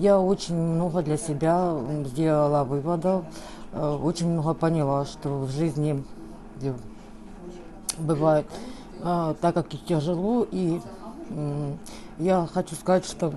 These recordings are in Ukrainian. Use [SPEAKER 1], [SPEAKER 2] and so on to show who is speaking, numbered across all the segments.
[SPEAKER 1] Я очень много для себя сделала выводов, э, очень много поняла, что в жизни э, бывает э, так, как и тяжело, и я хочу сказать, что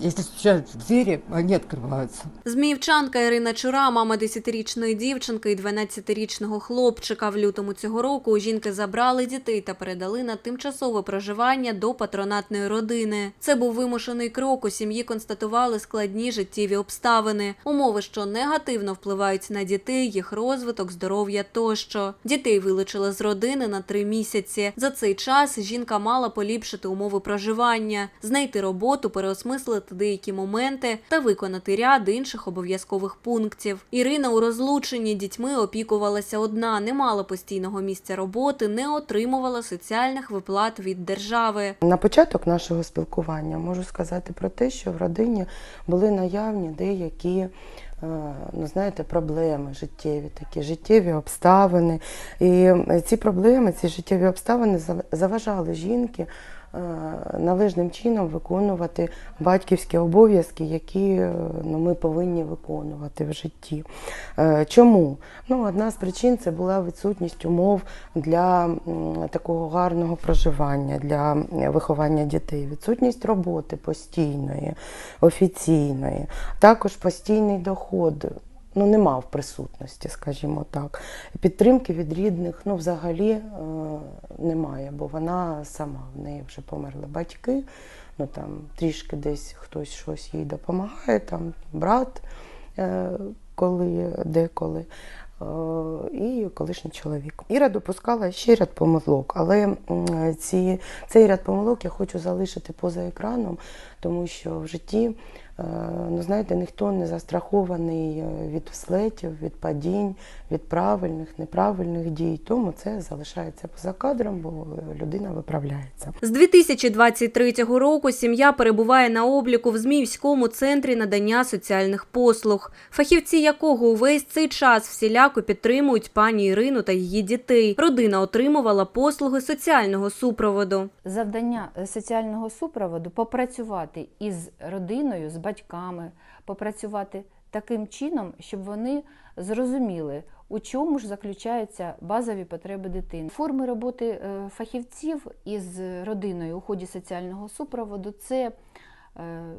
[SPEAKER 1] если стучат в двери, они открываются.
[SPEAKER 2] Зміївчанка Ірина Чура, мама 10-річної дівчинки і 12-річного хлопчика. В лютому цього року жінки забрали дітей та передали на тимчасове проживання до патронатної родини. Це був вимушений крок. У сім'ї констатували складні життєві обставини, умови, що негативно впливають на дітей, їх розвиток, здоров'я тощо. Дітей вилучили з родини на три місяці. За цей час жінка мала поліпшити умови проживання, знайти роботу, переосмислити деякі моменти та виконати ряд інших обов'язкових пунктів. Ірина у розлученні дітьми опікувалася одна, не мала постійного місця роботи, не отримувала соціальних виплат від держави.
[SPEAKER 3] На початок нашого спілкування можу сказати про те, що в родині були наявні деякі. е, Ну, знаєте, проблеми життєві, такі життєві обставини. І е, ці проблеми, ці життєві обставини заважали жінки належним чином виконувати батьківські обов'язки, які е, ну, ми повинні виконувати в житті. Е, Чому? Ну, одна з причин це була відсутність умов для такого гарного проживання, для е, виховання дітей, відсутність роботи постійної, офіційної, також постійний доход. Ну, не мав присутності, скажімо так. Підтримки від рідних ну, взагалі е, немає, бо вона сама, в неї вже померли батьки, ну там трішки десь хтось щось їй допомагає, там брат, е, коли, деколи. е, І колишній чоловік. Іра допускала ще ряд помилок, але ці, цей ряд помилок я хочу залишити поза екраном, тому що в житті, ну знаєте, ніхто не застрахований е, від взлетів, від падінь, від правильних, неправильних дій. Тому це залишається поза кадром, бо людина виправляється.
[SPEAKER 2] З 2023 року сім'я перебуває на обліку в Зміївському центрі надання соціальних послуг, фахівці якого увесь цей час всіляко підтримують пані Ірину та її дітей. Родина отримувала послуги соціального супроводу.
[SPEAKER 4] завдання е, соціального супроводу попрацювати із родиною, з батьками, попрацювати таким чином, щоб вони зрозуміли, у чому ж заключаються базові потреби дитини. Форми роботи е, фахівців із родиною у ході соціального супроводу це е,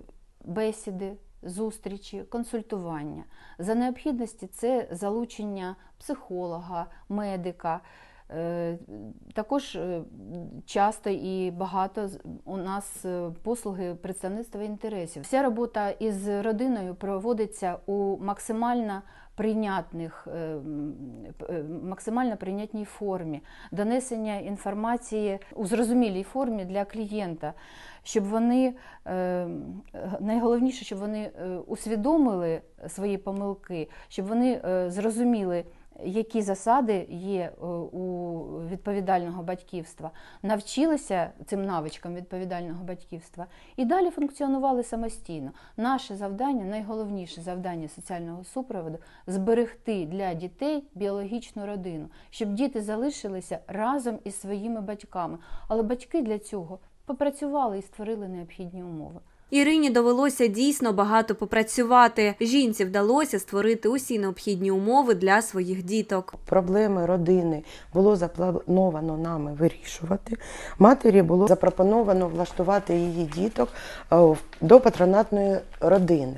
[SPEAKER 4] бесіди. Зустрічі, консультування. За необхідності це залучення психолога, медика, Також е, часто і багато у нас е, послуги представництва інтересів. Вся робота із родиною проводиться у максимально прийнятних, е, е, максимально прийнятній формі, донесення інформації у зрозумілій формі для клієнта, щоб вони е, найголовніше, щоб вони е, усвідомили свої помилки, щоб вони е, зрозуміли які засади є е, у відповідального батьківства, навчилися цим навичкам відповідального батьківства і далі функціонували самостійно. Наше завдання, найголовніше завдання соціального супроводу зберегти для дітей біологічну родину, щоб діти залишилися разом із своїми батьками. Але батьки для цього попрацювали і створили необхідні умови.
[SPEAKER 2] Ірині довелося дійсно багато попрацювати. Жінці вдалося створити усі необхідні умови для своїх діток.
[SPEAKER 3] Проблеми родини було заплановано нами вирішувати. Матері було запропоновано влаштувати її діток е, до патронатної родини.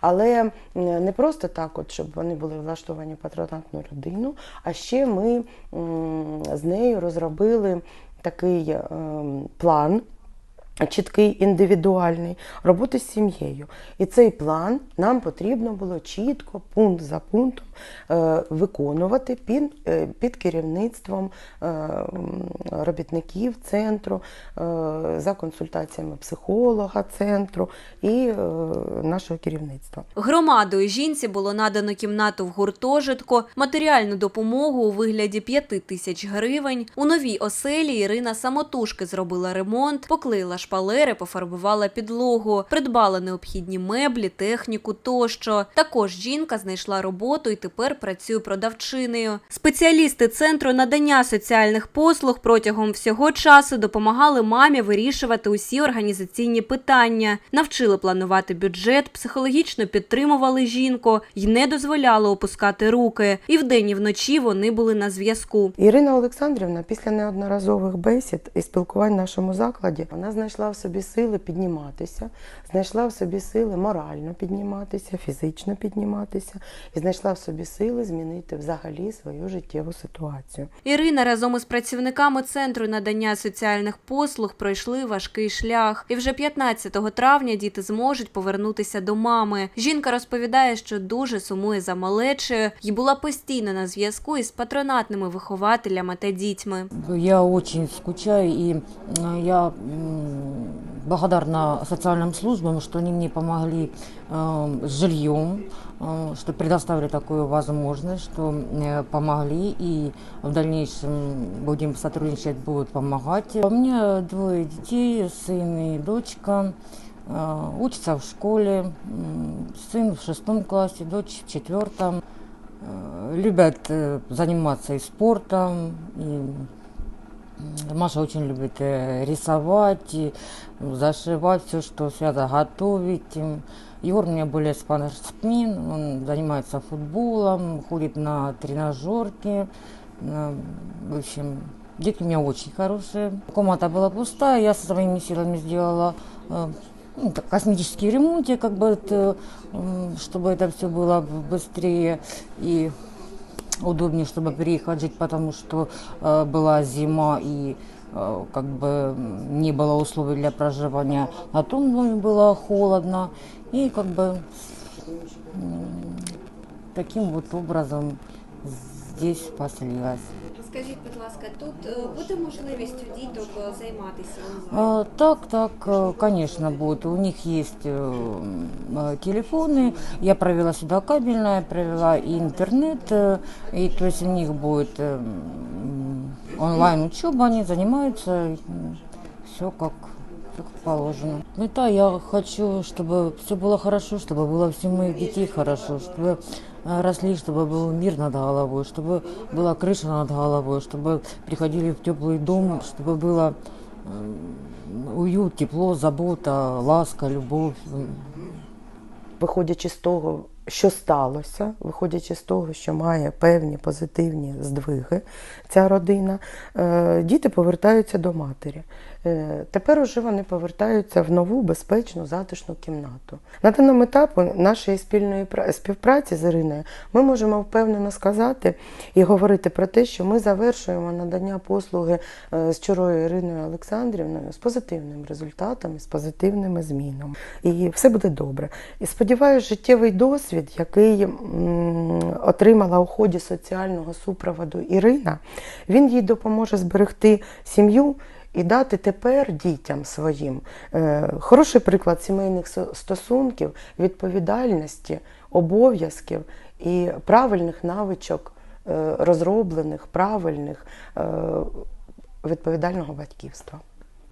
[SPEAKER 3] Але не просто так, от, щоб вони були влаштовані в патронатну родину, а ще ми з нею розробили такий ем, план. Чіткий індивідуальний роботи з сім'єю. І цей план нам потрібно було чітко, пункт за пунктом виконувати під, е, під керівництвом е, робітників центру, е, за консультаціями психолога центру і е, нашого керівництва.
[SPEAKER 2] Громадою жінці було надано кімнату в гуртожитку, матеріальну допомогу у вигляді 5 тисяч гривень. У новій оселі Ірина самотужки зробила ремонт, поклеїла шпалери, пофарбувала підлогу, придбала необхідні меблі, техніку тощо. Також жінка знайшла роботу і тепер працює продавчинею. Спеціалісти центру надання соціальних послуг протягом всього часу допомагали мамі вирішувати усі організаційні питання, навчили планувати бюджет, психологічно підтримували жінку і не дозволяли опускати руки. І вдень, і вночі вони були на зв'язку.
[SPEAKER 3] Ірина Олександрівна після неодноразових бесід і спілкувань в нашому закладі вона знайшла в собі сили підніматися, знайшла в собі сили морально підніматися, фізично підніматися, і знайшла в собі сили змінити взагалі свою життєву ситуацію.
[SPEAKER 2] Ірина разом із працівниками центру надання соціальних послуг пройшли важкий шлях, і вже 15 травня діти зможуть повернутися до мами. Жінка розповідає, що дуже сумує за малечею і була постійно на зв'язку із патронатними вихователями та дітьми.
[SPEAKER 1] Я очень скучаю, и э, я благодарна социальным службам, что они мне помогли э, с жильем, э, что предоставили такую возможность, что э, помогли, и в дальнейшем будем сотрудничать, будут помогать. У меня двое детей, сын и дочка. э, Учатся в школе, м, сын в шестом классе, дочь в четвертом. Э, Любят э, заниматься и спортом, и м, Маша очень любит э, рисовать, и зашивать все, что связано, готовить. М, Егор у меня более спортсмен, он занимается футболом, ходит на тренажерки. Э, В общем, дети у меня очень хорошие. Комната была пустая, я со своими силами сделала э, ну, так, космический ремонт, как бы, это, м, чтобы это все было быстрее и удобнее, чтобы переехать жить, потому что э, была зима и э, как бы не было условий для проживания. На том доме было холодно и как бы м, таким вот образом здесь поселилась.
[SPEAKER 2] Скажіть, будь ласка, тут буде можливість у діток займатися
[SPEAKER 1] А, Так, так, э, конечно, будет. У них есть э, м, э, телефоны. Я провела сюда кабельное, провела и интернет. э, И то есть у них будет э, м, онлайн учеба, они занимаются. Все как, всё как положено. Ну да, я хочу, чтобы все было хорошо, чтобы было всем моих детей хорошо, чтобы э, росли, чтобы был мир над головой, чтобы была крыша над головой, чтобы приходили в теплый дом, чтобы было м, уют, тепло, забота, ласка, любовь.
[SPEAKER 3] Виходячи з того, що сталося, виходячи з того, що має певні позитивні здвиги ця родина, е, діти повертаються до матері. Е, Тепер уже вони повертаються в нову безпечну затишну кімнату. На даному етапу нашої спільної співпраці з Іриною ми можемо впевнено сказати і говорити про те, що ми завершуємо надання послуги е, з чорою Іриною Олександрівною з позитивним результатом, з позитивними змінами. І все буде добре. І сподіваюся, життєвий досвід, який отримала у ході соціального супроводу Ірина, він їй допоможе зберегти сім'ю. І дати тепер дітям своїм е, хороший приклад сімейних стосунків, відповідальності, обов'язків і правильних навичок, е, розроблених, правильних е, відповідального батьківства.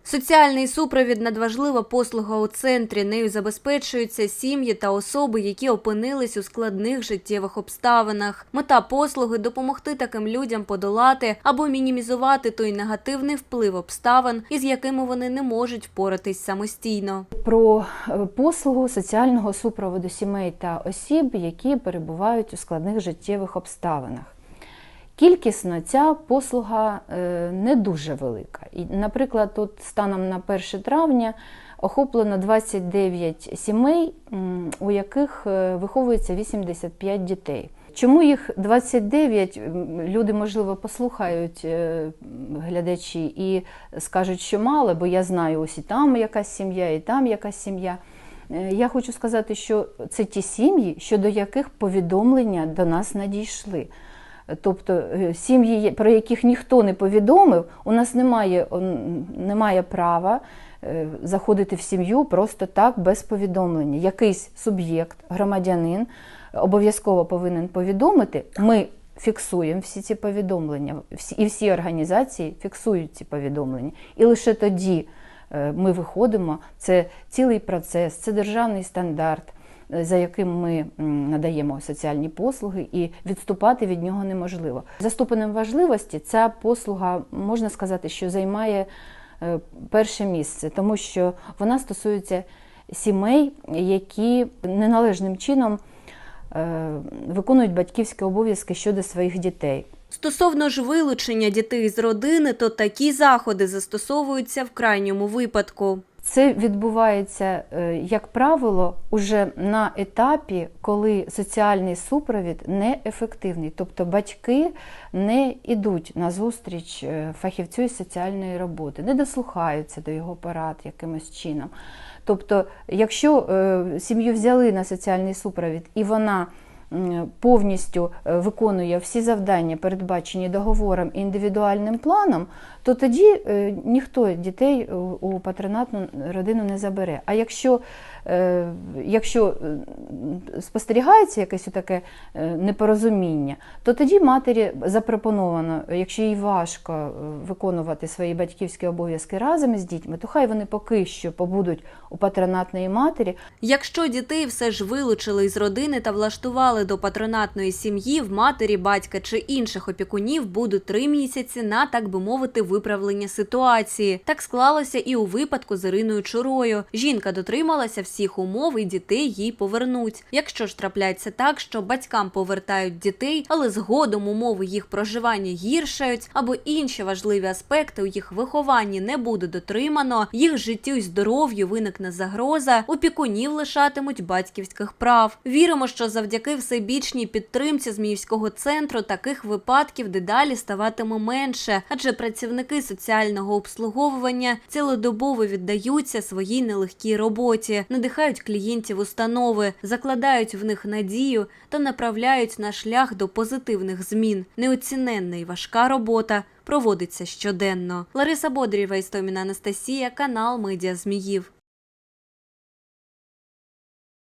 [SPEAKER 2] Соціальний супровід надважлива послуга у центрі. Нею забезпечуються сім'ї та особи, які опинились у складних життєвих обставинах. Мета послуги допомогти таким людям подолати або мінімізувати той негативний вплив обставин, із якими вони не можуть впоратись самостійно.
[SPEAKER 4] про е, послугу соціального супроводу сімей та осіб, які перебувають у складних життєвих обставинах. Кількісно ця послуга е, не дуже велика. І, наприклад, тут станом на 1 травня охоплено 29 сімей, у яких е, виховується 85 дітей. Чому їх 29? М, Люди, можливо, послухають е, глядачі і скажуть, що мало, бо я знаю, ось і там якась сім'я, і там якась сім'я. Я хочу сказати, що це ті сім'ї, щодо яких повідомлення до нас надійшли. Тобто е, сім'ї, про яких ніхто не повідомив, у нас немає, немає права е, заходити в сім'ю просто так без повідомлення. Якийсь суб'єкт, громадянин обов'язково повинен повідомити. Ми фіксуємо всі ці повідомлення, і всі організації фіксують ці повідомлення. І лише тоді е, ми виходимо. Це цілий процес, це державний стандарт, е, за яким ми надаємо соціальні послуги, і відступати від нього неможливо. За ступенем важливості ця послуга можна сказати, що займає е, перше місце, тому що вона стосується сімей, які неналежним чином е, виконують батьківські обов'язки щодо своїх дітей.
[SPEAKER 2] Стосовно ж вилучення дітей з родини, то такі заходи застосовуються в крайньому випадку.
[SPEAKER 4] Це відбувається, е, як правило, уже на етапі, коли соціальний супровід неефективний, тобто батьки не йдуть на зустріч е, фахівцю із соціальної роботи, не дослухаються до його порад якимось чином. Тобто, якщо е, сім'ю взяли на соціальний супровід і вона повністю е, виконує всі завдання, передбачені договором і індивідуальним планом, то тоді е, ніхто дітей у- патронатну родину не забере. А якщо, якщо е, спостерігається якесь таке непорозуміння, то тоді матері запропоновано, якщо їй важко е, виконувати свої батьківські обов'язки разом із дітьми, то хай вони поки що побудуть у патронатної матері,
[SPEAKER 2] Якщо дітей все ж вилучили із родини та влаштували до патронатної сім'ї, в матері, батька чи інших опікунів будуть три місяці на, так би мовити, виправлення ситуації. Так склалося і у випадку з Іриною Чурою. Жінка дотрималася всіх умов і дітей їй повернуть. Якщо ж трапляється так, що батькам повертають дітей, але згодом умови їх проживання гіршають, або інші важливі аспекти у їх вихованні не буде дотримано, їх життю і здоров'ю виникне загроза, опікунів лишатимуть батьківських прав. Віримо, що завдяки всебічній підтримці Зміївського центру таких випадків дедалі ставатиме менше, адже працівники соціального обслуговування цілодобово віддаються своїй нелегкій роботі, надихають клієнтів установи, закладають в них надію та направляють на шлях до позитивних змін. Неоціненна і важка робота проводиться щоденно. Лариса Бодрєва, Істоміна Анастасія, канал Медіа Зміїв.